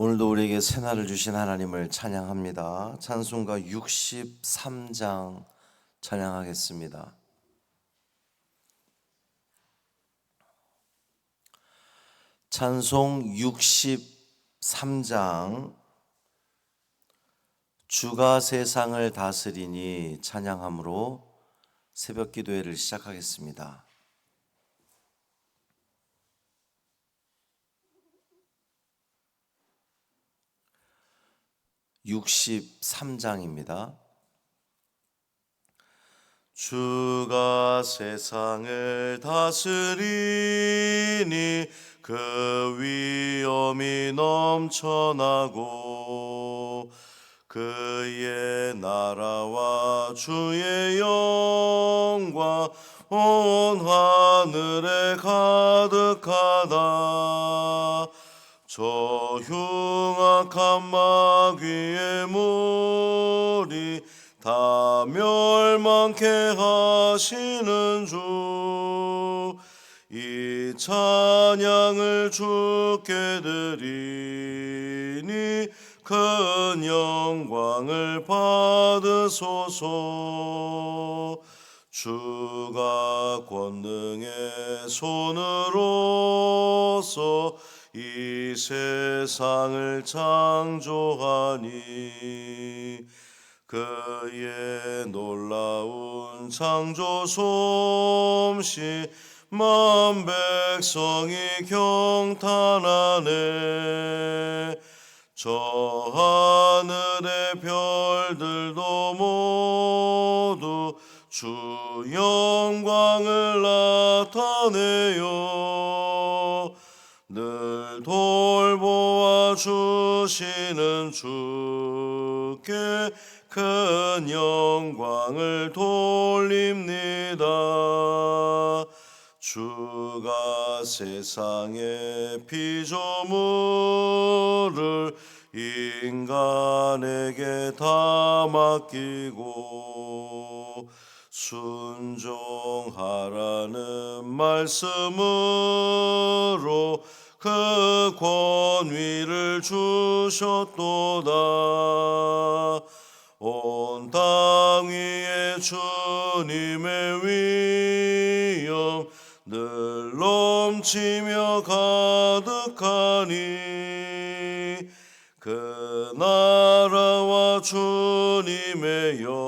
오늘도 우리에게 새날을 주신 하나님을 찬양합니다. 찬송가 63장 찬양하겠습니다. 찬송 63장 주가 세상을 다스리니 찬양함으로 새벽 기도회를 시작하겠습니다. 63장입니다. 주가 세상을 다스리니 그 위엄이 넘쳐나고 그의 나라와 주의 영광 온 하늘에 가득하다 저 흉악한 마귀의 무리 다 멸망케 하시는 주 이 찬양을 주께 드리니 큰 영광을 받으소서. 주가 권능의 손으로서 이 세상을 창조하니 그의 놀라운 창조 솜씨 만 백성이 경탄하네. 저 하늘의 별들도 모두 주 영광을 나타내요 주시는 주께 큰 영광을 돌립니다. 주가 세상의 피조물을 인간에게 다 맡기고 순종하라는 말씀으로 그 권위를 주셨도다. 온 땅 위에 주님의 위엄 늘 넘치며 가득하니 그 나라와 주님의 영광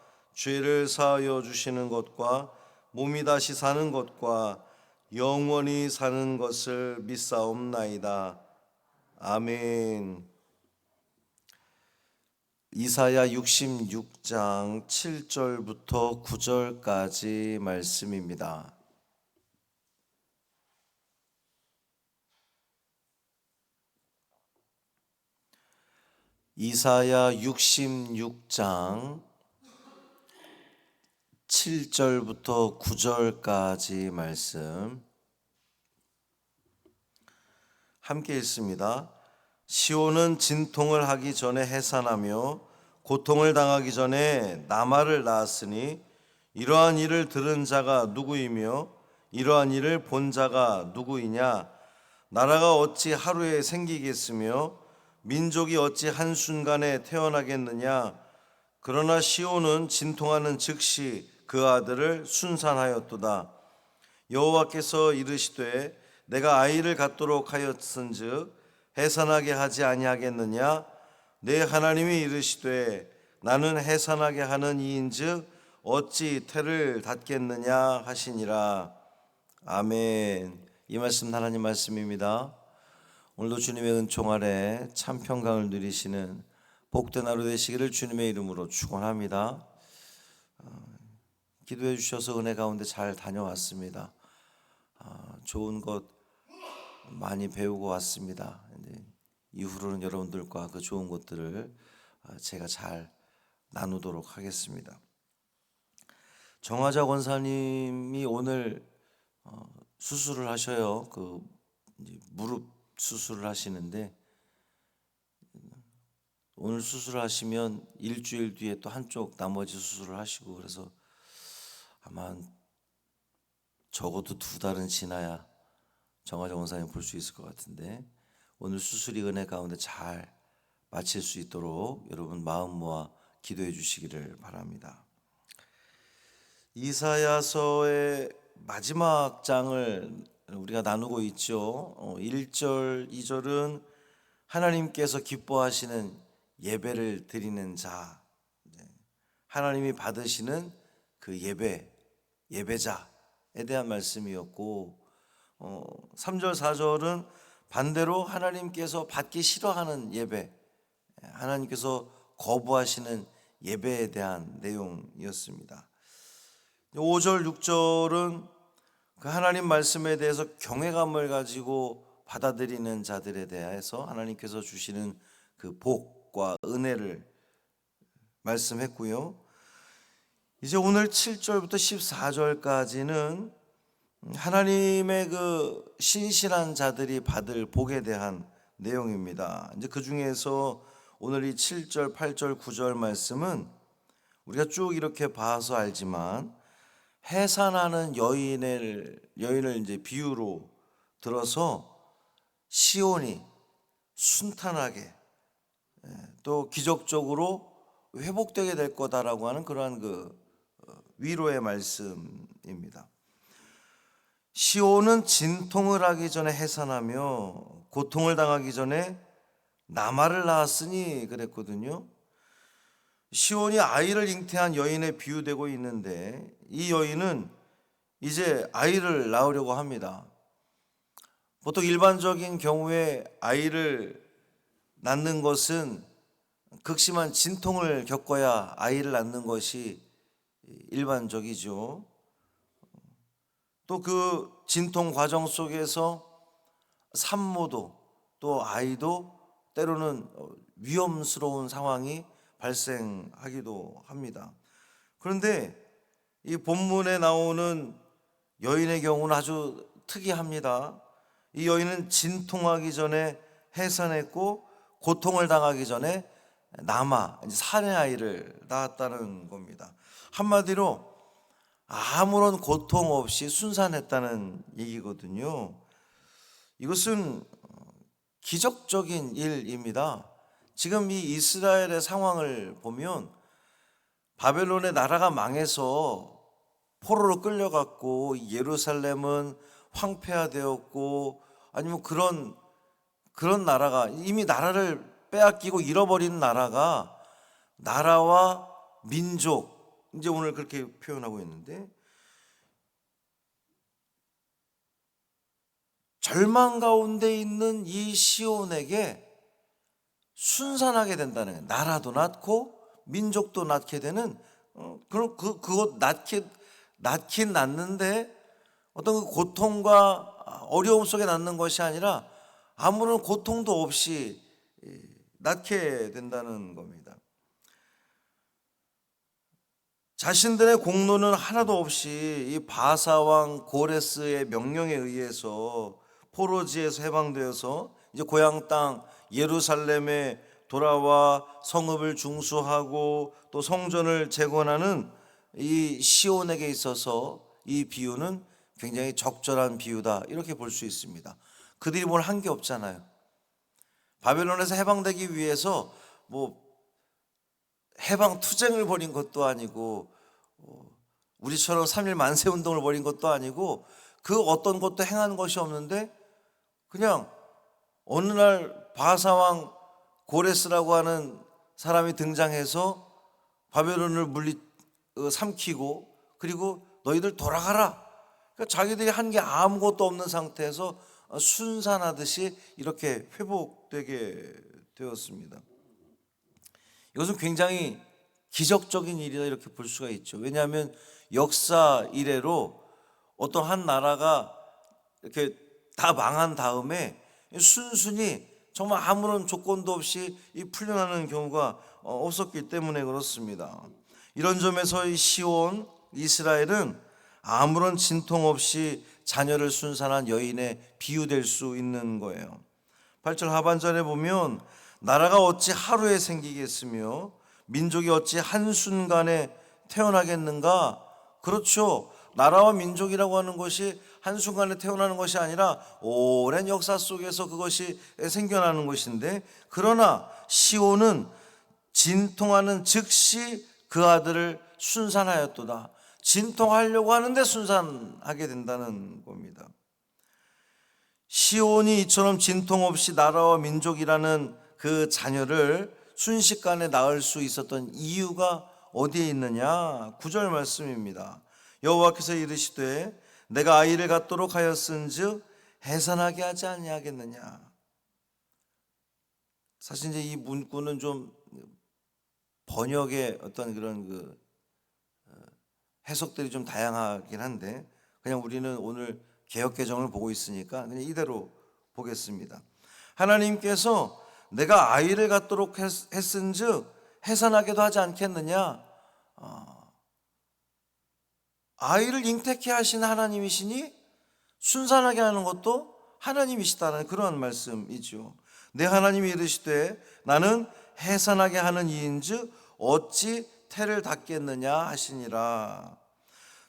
죄를 사하여 주시는 것과 몸이 다시 사는 것과 영원히 사는 것을 믿사옵나이다. 아멘. 이사야 66장 7절부터 9절까지 말씀입니다. 이사야 66장 7절부터 9절까지 말씀. 함께 읽습니다. 시온은 진통을 하기 전에 해산하며 고통을 당하기 전에 나말을 낳았으니 이러한 일을 들은 자가 누구이며 이러한 일을 본 자가 누구이냐? 나라가 어찌 하루에 생기겠으며 민족이 어찌 한순간에 태어나겠느냐? 그러나 시온은 진통하는 즉시 그 아들을 순산하였도다. 여호와께서 이르시되 내가 아이를 갖도록 하였은즉 해산하게 하지 아니하겠느냐? 내 하나님이 이르시되 나는 해산하게 하는 이인즉 어찌 태를 닫겠느냐 하시니라. 아멘. 이 말씀 하나님 말씀입니다. 오늘도 주님의 은총 아래 참 평강을 누리시는 복된 하루 되시기를 주님의 이름으로 축원합니다. 어, 기도해 주셔서 은혜 가운데 잘 다녀왔습니다 아, 좋은 것 많이 배우고 왔습니다. 이후로는 여러분들과 그 좋은 것들을 아, 제가 잘 나누도록 하겠습니다. 정화자 권사님이 오늘 어, 수술을 하셔요. 그 무릎 수술을 하시는데 오늘 수술하시면 일주일 뒤에 또 한쪽 나머지 수술을 하시고 그래서 아마 적어도 두 달은 지나야 정화정 원사님 볼 수 있을 것 같은데 오늘 수술이 은혜 가운데 잘 마칠 수 있도록 여러분 마음 모아 기도해 주시기를 바랍니다. 이사야서의 마지막 장을 우리가 나누고 있죠. 어, 1절, 2절은 하나님께서 기뻐하시는 예배를 드리는 자, 네. 하나님이 받으시는 그 예배, 예배자에 대한 말씀이었고 어, 3절, 4절은 반대로 하나님께서 받기 싫어하는 예배, 하나님께서 거부하시는 예배에 대한 내용이었습니다. 5절, 6절은 그 하나님 말씀에 대해서 경외감을 가지고 받아들이는 자들에 대해서 하나님께서 주시는 그 복과 은혜를 말씀했고요. 이제 오늘 7절부터 14절까지는 하나님의 그 신실한 자들이 받을 복에 대한 내용입니다. 이제 그 중에서 오늘 이 7절, 8절, 9절 말씀은 우리가 쭉 이렇게 봐서 알지만 해산하는 여인을 여인을 이제 비유로 들어서 시온이 순탄하게 예, 또 기적적으로 회복되게 될 거다라고 하는 그러한 그 어, 위로의 말씀입니다. 시온은 진통을 하기 전에 해산하며 고통을 당하기 전에 나마를 낳았으니 그랬거든요. 시온이 아이를 잉태한 여인에 비유되고 있는데 이 여인은 이제 아이를 낳으려고 합니다. 보통 일반적인 경우에 아이를 낳는 것은 극심한 진통을 겪어야 아이를 낳는 것이 일반적이죠. 또 그 진통 과정 속에서 산모도 또 아이도 때로는 위험스러운 상황이 발생하기도 합니다. 그런데 이 본문에 나오는 여인의 경우는 아주 특이합니다. 이 여인은 진통하기 전에 해산했고 고통을 당하기 전에 남아 사내 아이를 낳았다는 겁니다. 한마디로 아무런 고통 없이 순산했다는 얘기거든요. 이것은 기적적인 일입니다. 지금 이 이스라엘의 상황을 보면 바벨론의 나라가 망해서 포로로 끌려갔고 예루살렘은 황폐화되었고 아니면 그런 그런 나라가 이미 나라를 빼앗기고 잃어버린 나라가 나라와 민족 이제 오늘 그렇게 표현하고 있는데 절망 가운데 있는 이 시온에게 순산하게 된다는 거예요. 나라도 낳고 민족도 낳게 되는 어, 그럼 그 그것 낳게 낳긴 낳는데 어떤 그 고통과 어려움 속에 낳는 것이 아니라 아무런 고통도 없이 낳게 된다는 겁니다. 자신들의 공로는 하나도 없이 이 바사왕 고레스의 명령에 의해서 포로지에서 해방되어서 이제 고향 땅 예루살렘에 돌아와 성읍을 중수하고 또 성전을 재건하는 이 시온에게 있어서 이 비유는 굉장히 적절한 비유다 이렇게 볼 수 있습니다. 그들이 뭘 한 게 없잖아요. 바벨론에서 해방되기 위해서 뭐 해방 투쟁을 벌인 것도 아니고 어, 우리처럼 3일 만세 운동을 벌인 것도 아니고 그 어떤 것도 행한 것이 없는데 그냥 어느 날 바사왕 고레스라고 하는 사람이 등장해서 바벨론을 물리 어, 삼키고 그리고 너희들 돌아가라. 그러니까 자기들이 한 게 아무것도 없는 상태에서 어, 순산하듯이 이렇게 회복되게 되었습니다. 이것은 굉장히 기적적인 일이다 이렇게 볼 수가 있죠. 왜냐하면 역사 이래로 어떤 한 나라가 이렇게 다 망한 다음에 순순히 정말 아무런 조건도 없이 이 풀려나는 경우가 어, 없었기 때문에 그렇습니다. 이런 점에서 이 시온 이스라엘은 아무런 진통 없이 자녀를 순산한 여인에 비유될 수 있는 거예요. 8절 하반절에 보면 나라가 어찌 하루에 생기겠으며 민족이 어찌 한순간에 태어나겠는가? 그렇죠. 나라와 민족이라고 하는 것이 한순간에 태어나는 것이 아니라 오랜 역사 속에서 그것이 생겨나는 것인데 그러나 시온은 진통하는 즉시 그 아들을 순산하였도다. 진통하려고 하는데 순산하게 된다는 겁니다. 시온이 이처럼 진통 없이 나라와 민족이라는 그 자녀를 순식간에 낳을 수 있었던 이유가 어디에 있느냐? 구절 말씀입니다. 여호와께서 이르시되 내가 아이를 갖도록 하였은즉 해산하게 하지 아니하겠느냐? 사실 이제 이 문구는 좀 번역의 어떤 그런 그 어, 해석들이 좀 다양하긴 한데 그냥 우리는 오늘 개혁 개정을 보고 있으니까 그냥 이대로 보겠습니다. 하나님께서 내가 아이를 갖도록 했, 했은즉 해산하게도 하지 않겠느냐? 어, 아이를 잉태케 하신 하나님이시니 순산하게 하는 것도 하나님이시다는 그런 말씀이죠. 내 하나님이 이르시되 나는 해산하게 하는 이인즉 어찌 태를 닫겠느냐 하시니라.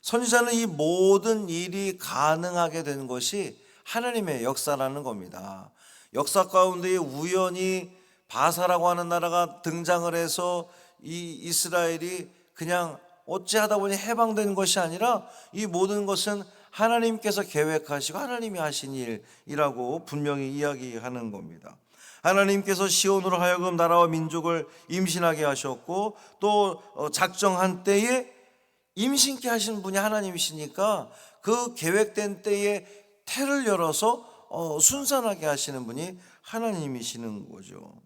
선지자는 이 모든 일이 가능하게 된 것이 하나님의 역사라는 겁니다. 역사 가운데에 우연히 바사라고 하는 나라가 등장을 해서 이 이스라엘이 그냥 어찌하다 보니 해방된 것이 아니라 이 모든 것은 하나님께서 계획하시고 하나님이 하신 일이라고 분명히 이야기하는 겁니다. 하나님께서 시온으로 하여금 나라와 민족을 임신하게 하셨고 또 어, 작정한 때에 임신케 하신 분이 하나님이시니까 그 계획된 때에 태를 열어서 어, 순산하게 하시는 분이 하나님이시는 거죠.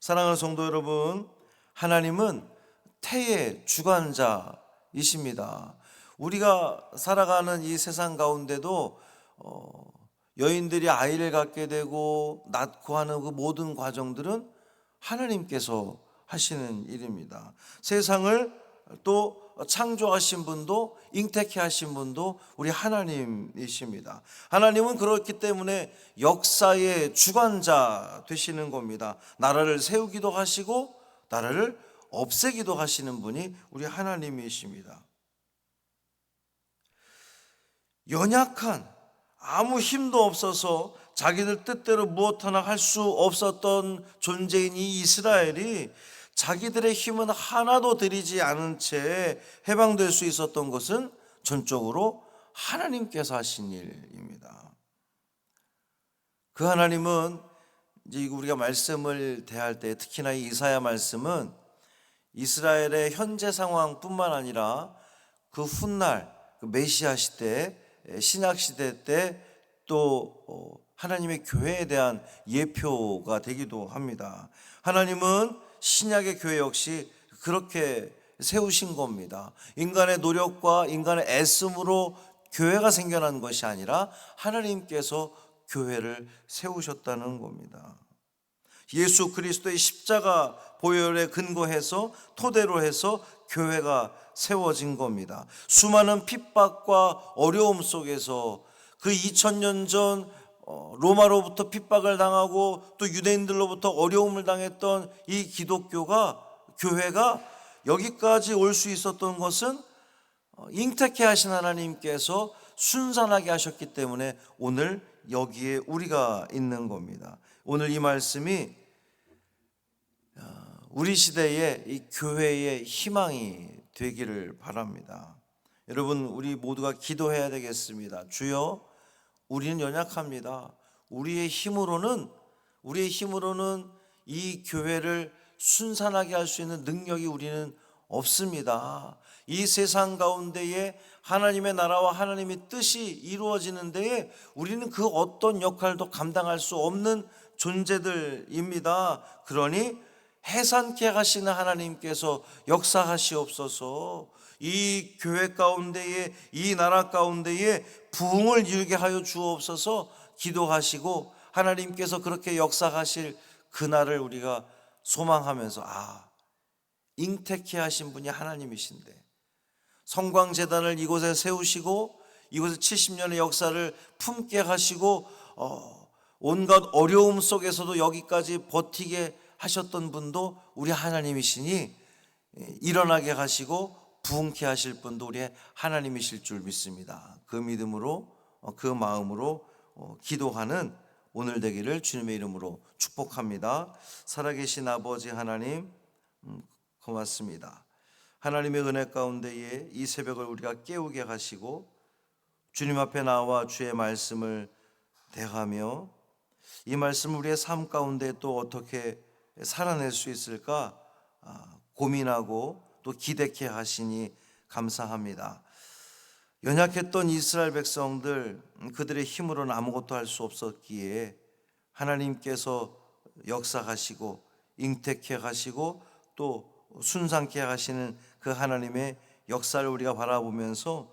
사랑하는 성도 여러분, 하나님은 태의 주관자이십니다. 우리가 살아가는 이 세상 가운데도 어, 여인들이 아이를 갖게 되고 낳고 하는 그 모든 과정들은 하나님께서 하시는 일입니다. 세상을 또 창조하신 분도 잉태케 하신 분도 우리 하나님이십니다. 하나님은 그렇기 때문에 역사의 주관자 되시는 겁니다. 나라를 세우기도 하시고 나라를 없애기도 하시는 분이 우리 하나님이십니다. 연약한 아무 힘도 없어서 자기들 뜻대로 무엇 하나 할 수 없었던 존재인 이 이스라엘이 자기들의 힘은 하나도 들이지 않은 채 해방될 수 있었던 것은 전적으로 하나님께서 하신 일입니다. 그 하나님은 이제 우리가 말씀을 대할 때 특히나 이 이사야 말씀은 이스라엘의 현재 상황뿐만 아니라 그 훗날 그 메시아 시대 신약 시대 때또 어, 하나님의 교회에 대한 예표가 되기도 합니다. 하나님은 신약의 교회 역시 그렇게 세우신 겁니다. 인간의 노력과 인간의 애씀으로 교회가 생겨난 것이 아니라 하나님께서 교회를 세우셨다는 겁니다. 예수 그리스도의 십자가 보혈에 근거해서 토대로 해서 교회가 세워진 겁니다. 수많은 핍박과 어려움 속에서 그 2000년 전 어, 로마로부터 핍박을 당하고 또 유대인들로부터 어려움을 당했던 이 기독교가 교회가 여기까지 올 수 있었던 것은 어, 잉태케 하신 하나님께서 순산하게 하셨기 때문에 오늘 여기에 우리가 있는 겁니다. 오늘 이 말씀이 어, 우리 시대의 이 교회의 희망이 되기를 바랍니다. 여러분, 우리 모두가 기도해야 되겠습니다. 주여, 우리는 연약합니다. 우리의 힘으로는, 우리의 힘으로는 이 교회를 순산하게 할 수 있는 능력이 우리는 없습니다. 이 세상 가운데에 하나님의 나라와 하나님의 뜻이 이루어지는 데에 우리는 그 어떤 역할도 감당할 수 없는 존재들입니다. 그러니 해산케 하시는 하나님께서 역사하시옵소서 이 교회 가운데에 이 나라 가운데에 부흥을 이루게 하여 주옵소서 기도하시고 하나님께서 그렇게 역사하실 그날을 우리가 소망하면서 아 잉태케 하신 분이 하나님이신데. 성광 재단을 이곳에 세우시고 이곳에 70년의 역사를 품게 하시고 어, 온갖 어려움 속에서도 여기까지 버티게 하셨던 분도 우리 하나님이시니 예, 일어나게 하시고 부흥케 하실 분도 우리 하나님이실 줄 믿습니다. 그 믿음으로 어, 그 마음으로 어, 기도하는 오늘 되기를 주님의 이름으로 축복합니다. 살아계신 아버지 하나님 음, 고맙습니다. 하나님의 은혜 가운데에 이 새벽을 우리가 깨우게 하시고 주님 앞에 나와 주의 말씀을 대하며 이 말씀 우리의 삶 가운데 또 어떻게 살아낼 수 있을까 아, 고민하고 또 기대케 하시니 감사합니다. 연약했던 이스라엘 백성들 음, 그들의 힘으로는 아무것도 할 수 없었기에 하나님께서 역사하시고 잉태케 하시고 또 순상케 하시는 그 하나님의 역사를 우리가 바라보면서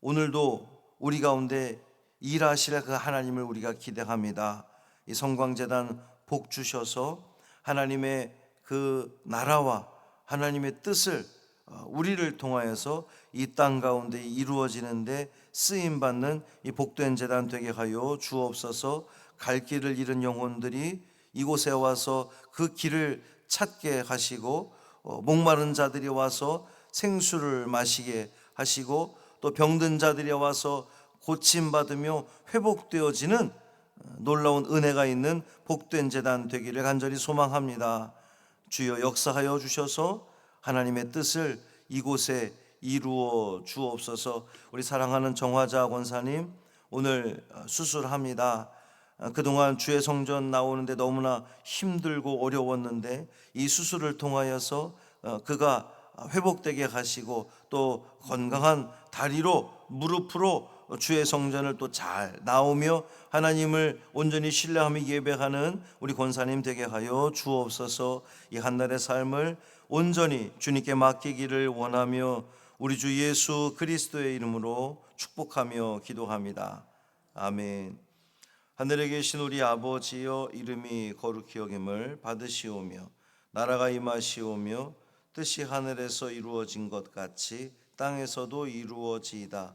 오늘도 우리 가운데 일하실 그 하나님을 우리가 기대합니다. 이 성광재단 복 주셔서 하나님의 그 나라와 하나님의 뜻을 어, 우리를 통하여서 이 땅 가운데 이루어지는데 쓰임 받는 이 복된 재단 되게 하여 주옵소서. 갈 길을 잃은 영혼들이 이곳에 와서 그 길을 찾게 하시고 어, 목마른 자들이 와서 생수를 마시게 하시고 또 병든 자들이 와서 고침 받으며 회복되어지는 어, 놀라운 은혜가 있는 복된 재단 되기를 간절히 소망합니다. 주여 역사하여 주셔서 하나님의 뜻을 이곳에 이루어 주옵소서. 우리 사랑하는 정화자 권사님 오늘 어, 수술합니다. 어, 그동안 주의 성전 나오는데 너무나 힘들고 어려웠는데 이 수술을 통하여서 어, 그가 회복되게 하시고 또 건강한 다리로 무릎으로 주의 성전을 또 잘 나오며 하나님을 온전히 신뢰하며 예배하는 우리 권사님 되게 하여 주옵소서 이 한날의 삶을 온전히 주님께 맡기기를 원하며 우리 주 예수 그리스도의 이름으로 축복하며 기도합니다. 아멘. 하늘에 계신 우리 아버지여 이름이 거룩히 여김을 받으시오며 나라가 임하시오며 뜻이 하늘에서 이루어진 것 같이 땅에서도 이루어지이다.